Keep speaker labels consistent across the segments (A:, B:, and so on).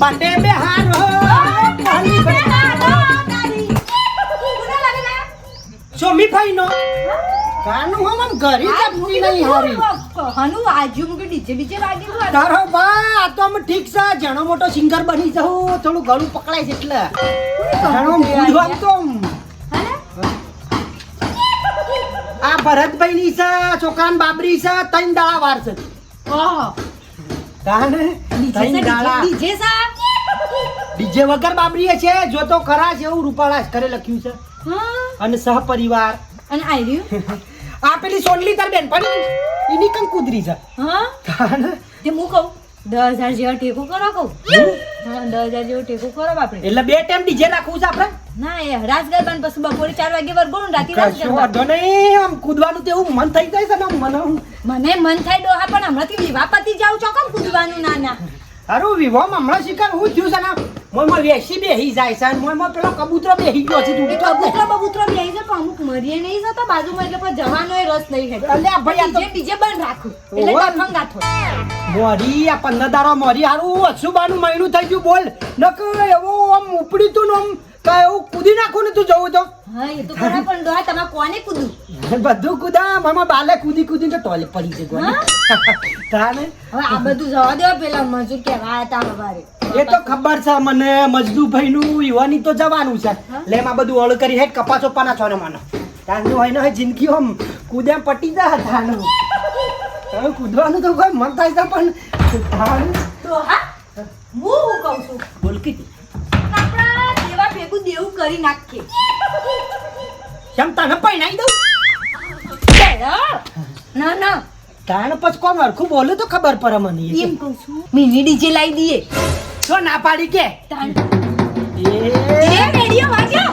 A: બટે બે હારો પાણી ભાઈ નો. કાનું હમ આમ ઘરી જપતી નહીં હારી.
B: હનુ આજુ મુકે ડીજે બીજે વાગી
A: તારો બા આ તો આમ ઠીક છે. જણો મોટો સિંગર બની જાઉં. થોડું ગળું પકડાય છે એટલે. તો આ ભરતભાઈ ની છે ચોકાન બાબરી છે ત્રણ દાડા વાર છે.
B: ઓહો.
A: તાને ત્રણ દાડા
B: ડીજે સા
A: ડીજે વગર બાબરીએ છે જો તો ખરા છે એવું રૂપાળા કરે લખ્યું છે.
B: અને
A: અને સહપરિવાર.
B: અને આઈ
A: આ પેલી સોનલી તાર બેન પણ એની કંઈ કુદરી છે.
B: હા? તે હું કહું? દસ હજાર જેવા ટેકો કરો કહું. હા? દસ હજાર જેવો ટેકો કરો આપણે
A: એટલે બે ટાઈમ ડીજે રાખવું છે આપણે?
B: ના એ રાસ ગરબાને પછી બપોરે ચાર વાગે વરગોળું રાતી રાસ ગરબા
A: નહીં આમ કૂદવાનું તેવું મન થઈ જાય છે ને મને
B: મને મન થાય ડોહા પણ હમણાંથી વિવાહ પતી જાવ છો? કેમ કૂદવાનું ના ના.
A: હારું વિવાહ હમણાં શિકાર હું થયું છે ને? મોયમાં વેસી બેહી જાય છે મોયમાં પેલો કબૂતરો બેહી ગયો છે તું
B: કબૂતરો બબૂતરો બેહી જાય પણ અમુક મરીએ નહીં જતો બાજુમાં એટલે પણ જવાનો રસ નહીં
A: અલ્યા ભાઈ આ તો
B: બીજે બીજે બંધ રાખું. એટલે. ડફંગ ગાથો
A: મોરી આ પંદર દારો મોરી હારું અશુબાનું મહિનું થઈ ગયું બોલ. નક એવો આમ ઉપડી તું ને આમ કાંઈ એવું કૂદી નાખું ને તું જવું તો.
B: હા એ તો ખરા પણ ડોહા તમે કોને કૂદું
A: બધું કૂદા મામા બાલે કૂદી કૂદી તો ટોલે પડી છે ગોળી તાને?
B: હવે આ બધું જવા દે પેલા મજૂર કેવા હતા
A: એ તો ખબર છે મને મજદૂભાઈ નું યુવાની તો જવાનું છે. લે એમાં બધું હળ કરી હેઠ કપાસ ઓપાના છો ને મને. તાનું હોય ને જિંદગી આમ કૂદે પટી જા તાનું. હવે કૂદવાનું તો કોઈ મન થાય છે પણ તાનું
B: ડોહા હું હું કહું છું?
A: બોલ કીધી
B: આપણા દેવા ભેગું દેવું કરી નાખીએ.
A: કેમ તને પૈણાઈ દઉં.
B: ના ના.
A: તાણ પછી કોણ હરખું બોલે તો ખબર પડે મને
B: એમ કહું છું મિની ડીજે લાવી દઈએ
A: જો ના પાડી કે.
B: તાન
A: એ.
B: રેડિયો વાગ્યો.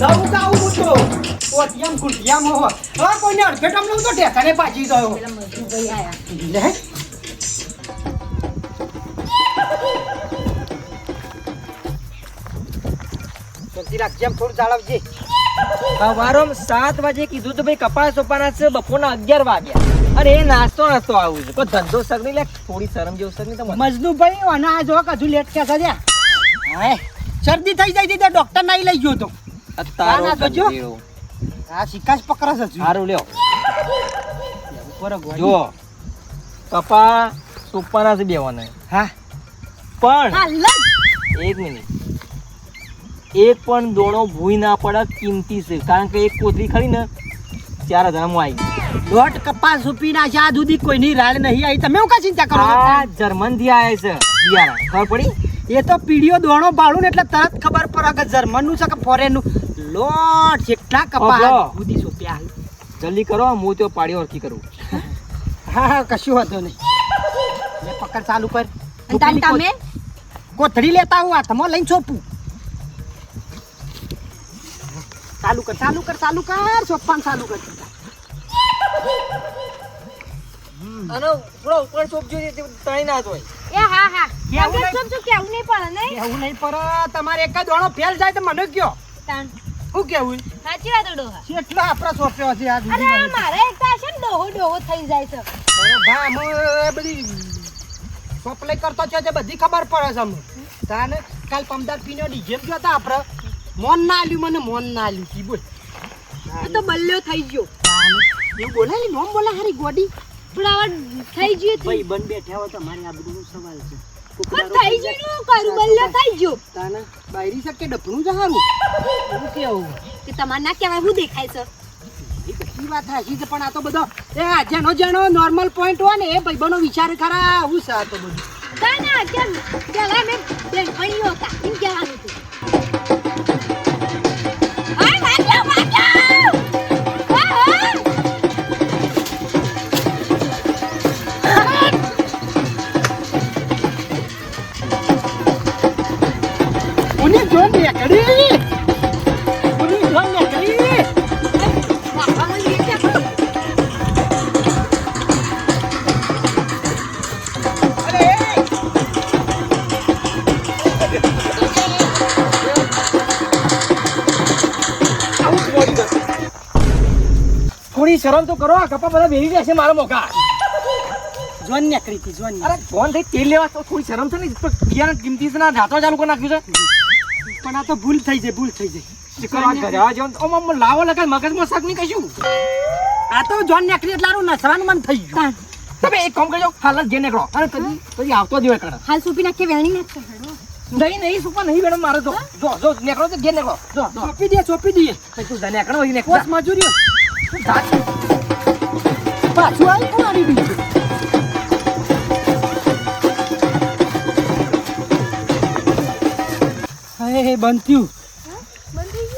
A: નવું ગાવું હું તો કુટિયામ હો હવે કોઈને અડફેટમ લઉં તો ટેકાને પાછી ગયો
B: પેલા મજૂરભાઈ આયા.
A: લે શાંતિ રાખજે આમ થોડું જાળવજે.
C: સવારમાં સાત વાગે કીધું તો ભાઈ કપાસ સોપાના છે બપોરના અગિયાર વાગ્યા. અરે એ નાસ્તો નાસ્તો આવું છે. કોઈ ધંધો સગની લે થોડી શરમ જેવું સગની તો મને
A: મજનુભાઈ અને આ જો હજુ લેટ કે છે હે? શરદી થઈ જાય તો ડોક્ટર નહીં લઈ ગયો તો.
C: કંદીરો.
A: આ શિકાશ પકડે છે
C: સારું લ્યો.
A: ઉપર
C: જો કપા સોપાના છે બેવાના.
A: હા.
C: પણ એક મિનિટ. એક પણ દોણો ભૂઈ ના પડે કિંમતી છે. કારણ કે એક કોથળી ખરી ને ચાર હજારમાં આવી ગઈ.
A: દોઢ કપાસ સુપી ના જ્યાં સુધી કોઈની રાડ નહીં આવી. તમે હું કા ચિંતા કરો
C: આ જર્મનથી આવ્યા છે. બિયારણ. ખબર પડી?
A: એ તો પીડીઓ દોણો બાળું ને એટલે તરત ખબર પડે કે જર્મનનું છે કે ફોરેનનું? લોટ જેટલા કપાસ
C: અબલો.
A: સોપ્યા
C: જલ્દી કરો હું તો પાડી ઓરખી કરું.
A: હા હા કશું વાંધો નહીં. લે પકડ ચાલુ કર
B: તમે.
A: કોથળી લેતા હું હાથમાં લઈને ચોપું ચાલુ કર ચાલુ કર ચાલુ કર ચોપ્પાન ચાલુ કર
C: અને ઉપરો ઉપર ચોપજો તે તળી ના જ હોય.
B: એ હા હા.
A: કેવું નહીં?
B: શું શું કેવું નહીં પડે
A: તમારે એક જ દોણો ફેલ જાય તો મને કયો. શું કેવું?
B: સાચી વાત ડોહા
A: કેટલો આપણા સોંપ્યો છે આજ
B: અરે આ મારે એક છે ને ડોહો ડોહો થઈ જાય છે.
A: અરે ભા અમે બધી સપ્લાય કરતો છે તે બધી ખબર પડે છે અમને. તાને કાલ પમદાર પીનો ડીજે ગયો હતા આપણે. મોન ના આલ્યું મને મોન ના આલ્યું. કી બોલ.
B: આ તો બલ્યો થઈ ગયો.
A: એવું બોલાય? નોમ બોલા હારી ગોડી?
B: પણ આવા થઈ ગયું.
A: ભાઈ બન બેઠા હોય તમારી આ બધું સવાલ છે.
B: પણ થઈ ગયું નું કરું બલ્યો થઈ ગયો.
A: તાને બાયરી શકે ડપનું જ હારું? કેવું
B: કે તમારે ના કહેવાય હું દેખાય છે?
A: એ વાત હાજી છે પણ આ તો બધો એ જેનો જેનો નોર્મલ પોઈન્ટ હોય ને એ ભાઈબંધો વિચાર ખરા છે આ તો બધું.
B: ના ના કેમ? પેલા મેં બેનપણીઓ હતા એમ કહેવાનું હતું
C: શરમ તો કરો આ કપા બધા બેહી જશે મારા મોકા
A: જોન નીકળી હતી જોન
C: અરે ફોન થઈ તેલ લેવા તો થોડી શરમ છે ને બિયારણ કિંમતી છે ના જાતો ચાલુ કરી નાખ્યું છે.
A: પણ આ તો ભૂલ થઈ જાય ભૂલ થઈ જાય.
C: લાવો લગાડ મગજમાં શાક નહીં કશું.
A: આ તો જોન નીકળી એટલે હારું નસવાનું મન થઈ ગયું.
C: તમે એક કામ કરજો હાલ જ નીકળો. અને પછી પછી આવતો જ હોય કરે
B: હાલ સુપી નાખે વેણી નાખે
C: નહીં નહીં સુપા નહીં મેડમ મારે તો. જો જો નીકળો તો જે નીકળો. જો જો.
A: ચોપી દે ચોપી
C: પછી તું જા નીકળો નીકળો.
A: મજૂરીઓ? પાછું આવી કોણ આવી બીજું હે હે બંધ થયું.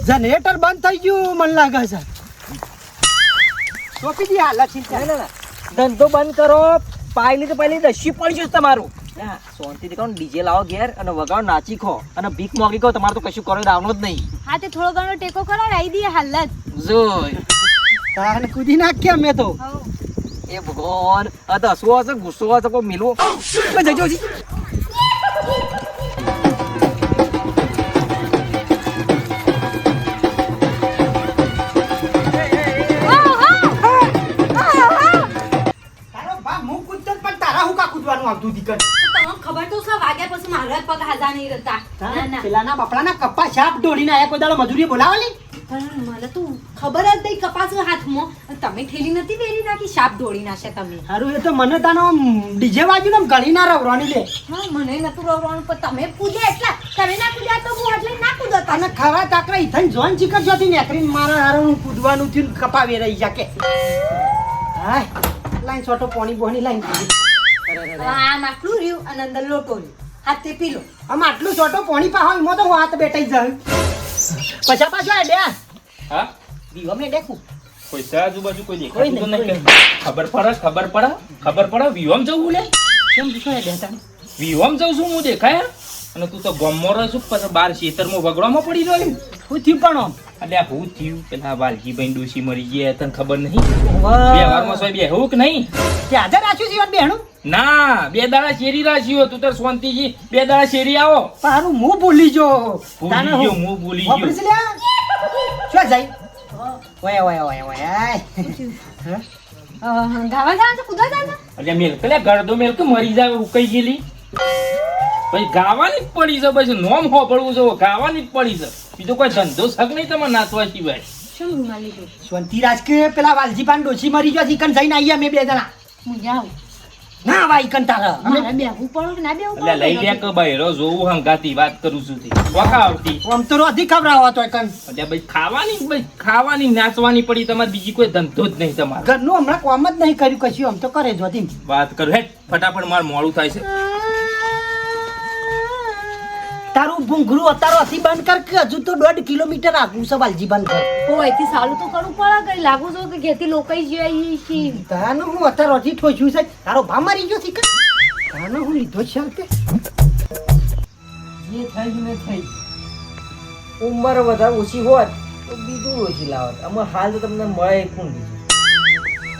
A: જનરેટર બંધ થઈ ગયું મને લાગે છે. ચોપી દે હાલ ચિંતા
C: ના. ધંધો બંધ કરો. પાયલી તો પહેલી દસી પડી જશે તમારું. હા, શાંતિથી કહો ડીજે લાવો ઘેર અને વગાડો નાચી ખો. અને ભીખ મોગી કહો તમારે તો કશું કરો આવવાનું જ નહીં.
B: હા તે થોડો ઘણો ટેકો કરો ને આવી દઈએ હાલ જ.
C: જોઈ
A: તાને કૂદી નાખ્યા મેં તો.
C: એ ભગવાન આ તો હસવો હશે ગુસ્સો હશે કોઈ મિલવો. જજો જી.
A: તારો હું કૂદતો તારા હું કા કૂદવાનું આવતું દીકર.
B: ખબર તો છે વાગ્યા પછી મારા પગ હાજા નહીં રહેતા. પેલા ના
A: બાપડા ના કપ્પા શાપ દોડીને આયા કોઈ દાડો મજૂરી બોલાવેલી
B: પણ મને તો ખબર જ નહીં કપાસ હાથમાં. તમે થેલી નથી વેરી નાખી સાપ દોડી નાખે તમે.
A: હારું એ તો મને તાનો ડીજે વાગ્યું ને ગળી ના રવરાની લે.
B: હા મને નતું રવવાનું પણ તમે પૂજે એટલા તમે ના પૂજા તો હું એટલે ના કૂદો
A: અને ખરા તાકરા ઇથન જોન ચીકર જોતી નેકરીને મારા હારું કૂદવાનું થયું ને કપા વેરાઈ જા કે હાય લાઈન છોટો પોણી બોની લાઈન
B: આમ આટલું રહ્યું અને અંદર લોટો રહ્યું. હાથે પી લો
A: આમ આટલું છોટો પોણી પાહો એમાં તો હું હાથ બેઠાઈ જાય પછા પાછો આ
D: હા?
A: દીવમને દેખું.
D: પૈસા આજુબાજુ કોઈ
A: કોઈ
D: દેખાતું તો
A: નહીં,
D: નહીં ખબર પડે ખબર પડે ખબર પડે વિહોમ જવું લે
A: કેમ પૂછો દેતા
D: વિહોમ જવું છું હું દેખાય? અને તું તો ગમો રહ્યો છું પછી બાર ખેતરમાં વગડામાં પડી રહ્યો
A: હું થયું પણ
D: એટલે હું થયું? પેલા વાલજીભાઈ ડોસી મરી ગયા તને ખબર નહીં? બે વારમાં સોય બે હું કે નહીં?
A: તે રાખ્યું છે બેહણું?
D: ના બે દાડા શેરી રાખ્યો તું તાર શાંતિજી બે દાડા શેરી આવો.
A: તારું મું ભૂલી જો.
D: ભૂલી ગયો મું ભૂલી ગયો.
A: લ્યા? જાય ઓય ઓય ઓય ઓય આય. હા?
B: અ, ગાવા જવાનું છે કૂદવા જવાનું
D: એટલે મેલ પેલા ગળદો મેલ મરી જાય ઉકાઈ ગયેલી. પછી ગાવાની જ પડી છે પછી નોમ હોપડવું છે ગાવાની જ પડી છે. બીજો કોઈ ધંધો શક નહીં તમે નાચવા સિવાય.
B: શું લીધું?
A: શાંતિરાજ કે પેલા વાલજી પાન ડોસી મરી ગયો ચિકન જઈને આવીએ અમે બે જણા.
B: હું જાઉં.
A: ના ભાઈ અમે
B: મારે બેહવું પડે ના બેહવું
D: એટલે લઈ લે
B: પડે
D: કે બહેરો જોવું હંગાતી વાત કરું છું થી વકા આવતી?
A: આમ તો રોધી ખવડાવો તો કન
D: એટલે ભાઈ ખાવાની ભાઈ ખાવાની નાચવાની પડી તમારે બીજી કોઈ ધંધો જ નહીં તમારે.
A: ઘરનું હમણાં કોમ જ નહીં કર્યું કશું આમ તો કરે જો ધીમ
D: વાત કરું હેટ ફટાફટ માર મોડું થાય છે.
A: તારું ભૂંગરું અત્યારે અથી બંધ કર કે હજુ તો દોઢ કિલોમીટર આગું છે વાલજી બંધ કર.
B: તો અહીંથી સાલું તો કરવું પડે કઈ લાગુ છો કે ઘેરથી લોકાઈ જાય છે?
A: તાનું હું અત્યારે અથી ઠોચ્યું છે. તારો ભા મરી ગયો છે કે? તાનો હું લીધો છે કે? જે થઈ ને થઈ
C: ઉંમર વધારે ઓછી હોત તો બીજું ઓછી લાવત. અમે હાલ તો તમને મળે કોણ બીજું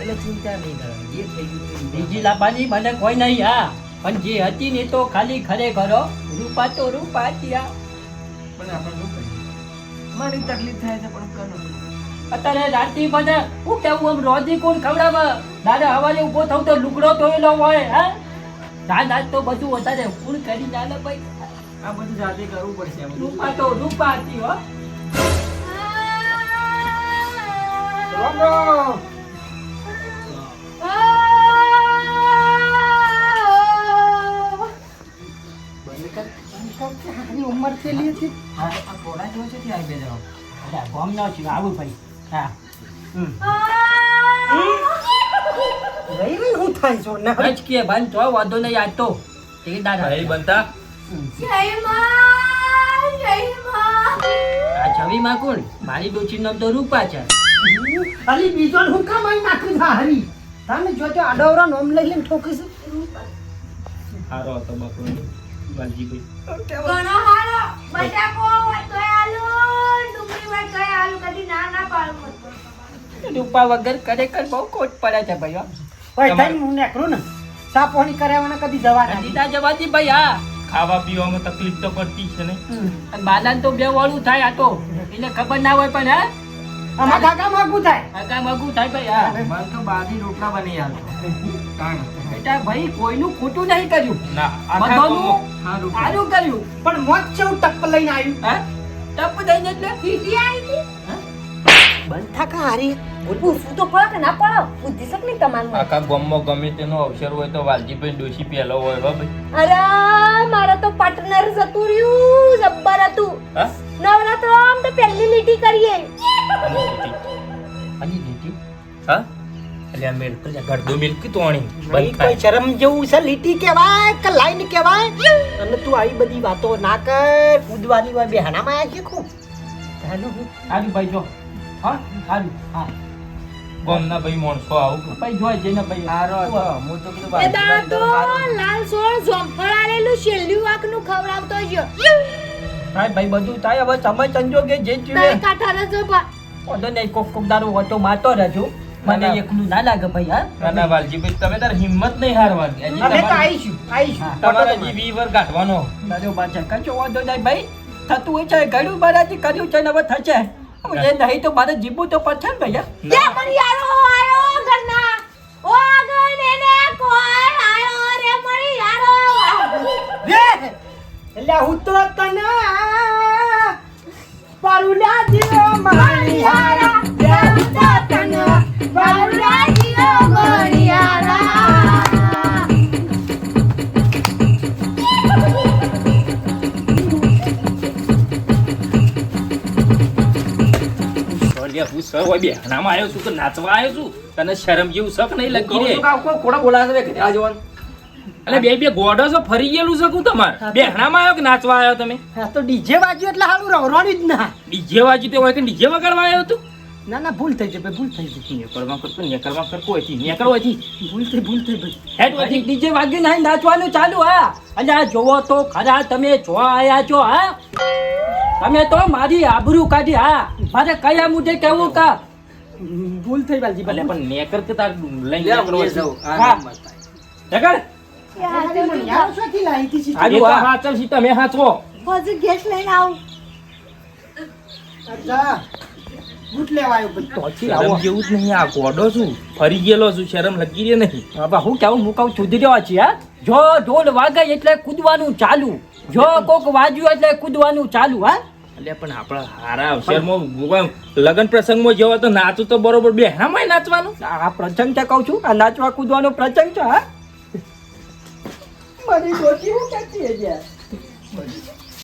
C: એટલે ચિંતા નહીં કરવાની. જે થઈ ગયું થઈ ગયું.
E: બીજી લાભાની મને કોઈ નહીં હા. પણ જે હતી ને તો ખાલી ખરેખર રૂપા તો રૂપા ત્યાં
C: પણ આપણે શું કરીએ? મારી તકલીફ થાય છે પણ કરો.
E: અત્યારે રાતથી મને હું કેવું આમ રોજી કોણ ખવડાવે? દાદા હવાલે ઊભો થવું તો લુગડો ધોયેલો હોય હા? દાદા તો બધું વધારે ફૂલ કરી ચાલે ભાઈ.
C: આ બધું જાતે કરવું પડશે
E: રૂપા તો રૂપા હતી હો.
A: રામ રામ. આની ઉંમર કેટલી હતી?
C: હા આ ઘોડા જો છે ત્યાં બે જણા
E: અરે ન છું આવું ભાઈ. હા.
A: રહી રહી હું થાય છો? ના.
E: આજ કે બંધ તો વાંધો નહીં આજ તો. તે દાદા.
D: ભાઈ બનતા.
E: આ છવીમાં કોણ? મારી ડોચીનું નામ તો રૂપા છે.
A: અલી બીજો હું કામ અહીં નાખું છું? હરી. તમે જોજો આડોવરો નોમ લઈ લઈને ઠોકીશ
D: સારો હતો બપોર વાલજીભાઈ
B: ઘણો હારો. બટાકો હોય તોય આલુ ડુંગળી હોય તોય આલુ કદી ના ના પાડું
E: રૂપા વગર ખરેખર બહુ ખોટ પડે છે ભાઈ હો.
A: ઓય તઈ હું નેકરું ને. સાપોની કરાવવાના કદી જવા ના
E: દીધા જવાથી ભાઈ હા.
D: ખાવા પીવામાં તકલીફ તો પડતી છે ને.
E: અને બાલાને તો બે વાળું થાય આ તો. એને ખબર ના હોય પણ હા.
A: આમાં કાકા માગું થાય.
E: કાકા કાંઈ થાય ભાઈ હા.
C: મને તો બાજી રોટલા બની આલતો
E: બેટા ભાઈ કોઈનું ખોટું નહીં કર્યું.
D: ના
E: બધાનું
C: સારું
E: કર્યું.
A: પણ મોત છે હું ટપ લઈને આવ્યું.
E: હે? ટપ દઈને એટલે
B: હીટી આવી હતી
A: બંધ થા કા હારી?
B: શું તો પડે કે ના પડે? બુદ્ધિ શક નહીં તમારું
D: આખા ગામમાં ગમે તેનો અવસર હોય તો વાલજીભાઈ ડોશી પહેલો હોય હો ભાઈ.
B: અરે મારા તો પાર્ટનર જતું રહ્યું જબ્બર હતું. નવરાત્ર આમ તો પહેલી લીટી
D: હા? એટલે આ મેલ તો મિલ્ક મિલ્કી તોણી
A: ભાઈ
D: બંધ
A: કોઈ
D: થાય.
A: શરમ જેવું છે? લીટી કહેવાય કે લાઈન કહેવાય? અને તું આવી બધી વાતો ના કર. કૂદવાની હોય બેહાનામાં આવ્યા છે ખૂબ. ચાલો હું
E: સારું ભાઈ જો. હા હાલ હા.
D: ગોમના ભાઈ માણસો આવું
E: ભાઈ જોઈ જઈને ભાઈ.
C: સારો હું તો કીધું ભાઈ
B: દાદો લાલ સોળ જોંફળ આલેલું છેલ્લું વાકનું ખવડાવતો જો
E: ભાઈ ભાઈ બધું થાય. હવે સમય સંજોગે જે જીવે
B: કાઠા રજો બા
E: વાંધો નહીં કોક કોક દારૂ હોતો માતો રહેજો
D: ના,
E: મને એકલું ના લાગે ભાઈ હા?
D: ના ના વાલજીભાઈ તમે તાર હિંમત નહીં હારવાની.
A: અમે તો
D: તમારે-
A: આવીશું આવીશું
D: તમારે હજી વી વર કાઢવાનો.
E: બરોબર છે. કશો વાંધો નહીં ભાઈ. થતું હોય છે ઘડું બારાથી કર્યું છે ને હવે થશે. એ નહીં તો મારે જીવવું તો પડશે ને ભાઈ?
B: તે પણ આયો
D: અલ્યા, હું સ હોય બેહણામાં આવ્યો છું કે નાચવા આવ્યો છું? તને શરમ જેવું શક નહીં લગી રે.
C: કહું છું કે આ કોઈ ખોટા બોલાવે છે આ જોવાનું.
D: એટલે બે બે ગોડો છો ફરી ગયેલું છે કું તમાર? બે હણામાં આવ્યો કે નાચવા આવ્યો તમે?
A: હા તો ડીજે વાગ્યું એટલે હાલું રવરાણ્યું જ ના.
D: ડીજે વાજી તે હોય કે ડીજે વગાડવા આવ્યો તું?
A: ના ના ભૂલ થઈ ભાઈ ભૂલ થઈ જાય
D: નેકળવા કરતો નેકળવા કરતો હોય નેકળ હોય
A: ભૂલ થઈ ભૂલ થઈ ભાઈ
D: હેડ હોય
E: ડીજે વાગ્યું નહીં નાચવાનું ચાલુ હા. અને આ જોવો તો ખરા તમે જોવા આયા છો હા? તમે તો મારી આબરૂ કાઢી હા. મારે કયા મુદ્દે કેવું કા?
A: ભૂલ થઈ વાલજી
D: ભલે પણ નેકર કે તાર લઈ
C: લે, હું.
E: હા.
A: યાર સીધી?
D: તો તમે
B: હજુ ગેસ લઈને આવું.
A: અચ્છા. બૂટ
E: આવો.
D: જેવું જ નહીં આ ગોડો છું ફરી ગયેલો છું શરમ લગી રે નહીં.
E: હું કેવું હું કહું સુધરી રહ્યો છે હા? જો ઢોલ વાગે એટલે કૂદવાનું ચાલુ. જો કોક વાજ્યું એટલે કૂદવાનું ચાલુ હા?
D: એટલે પણ આપણા હારા અવસરમાં લગ્ન પ્રસંગમાં જવા તો નાચું તો બરોબર બે બેહણામાં નાચવાનું.
E: આ પ્રસંગ છે કહું છું, આ નાચવા કૂદવાનો પ્રસંગ છે, હા? મારી ગોટી હું કરતી હજી